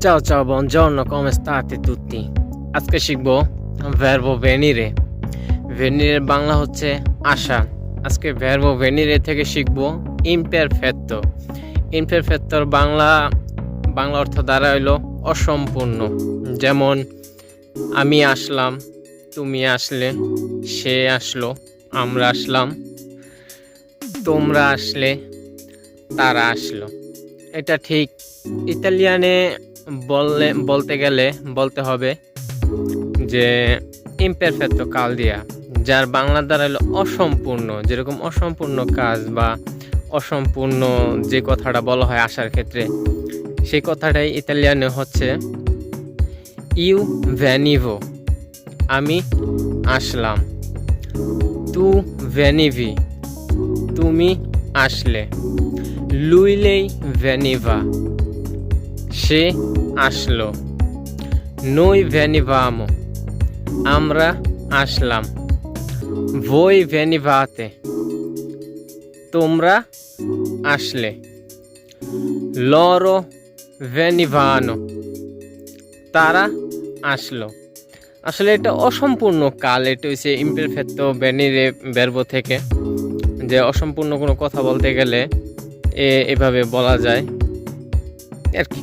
Ciao ciao, buongiorno, come state tutti? আজকে শিখব ভার্বো ভেনিরে ভেনিরের বাংলা হচ্ছে আশা। আজকে ভার্বো ভেনিরে থেকে শিখব ইমপারফেক্টো ইমপারফেক্টোর বাংলা বাংলা অর্থ দ্বারা হইল অসম্পূর্ণ। যেমন আমি আসলাম তুমি আসলে সে আসলো আমরা আসলাম তোমরা আসলে তারা আসলো। এটা ঠিক। ইতালিয়ানে বললে, বলতে গেলে বলতে হবে যে ইমপারফেক্টো কাল দিয়া যার বাংলা দ্বারা হলো অসম্পূর্ণ, যেরকম অসম্পূর্ণ কাজ বা অসম্পূর্ণ যে কথাটা বলা হয় আসার ক্ষেত্রে, সেই কথাটাই ইতালিয়ানে হচ্ছে ইউ ভ্যানিভো আমি আসলাম। তু ভ্যানিভি তুমি আসলে। লুইলেই ভ্যানিভা সে আসলো। নই ভ্যানিভামো, আমরা আসলাম। বই ভ্যানিভাতে, তোমরা আসলে। লরো ভ্যানিভানো, তারা আসলো। আসলে এটা অসম্পূর্ণ কাল, এটা হচ্ছে ইমপারফেক্টো ভ্যানিরে বেরবো থেকে। যে অসম্পূর্ণ কোনো কথা বলতে গেলে এভাবে বলা যায়। আর কি।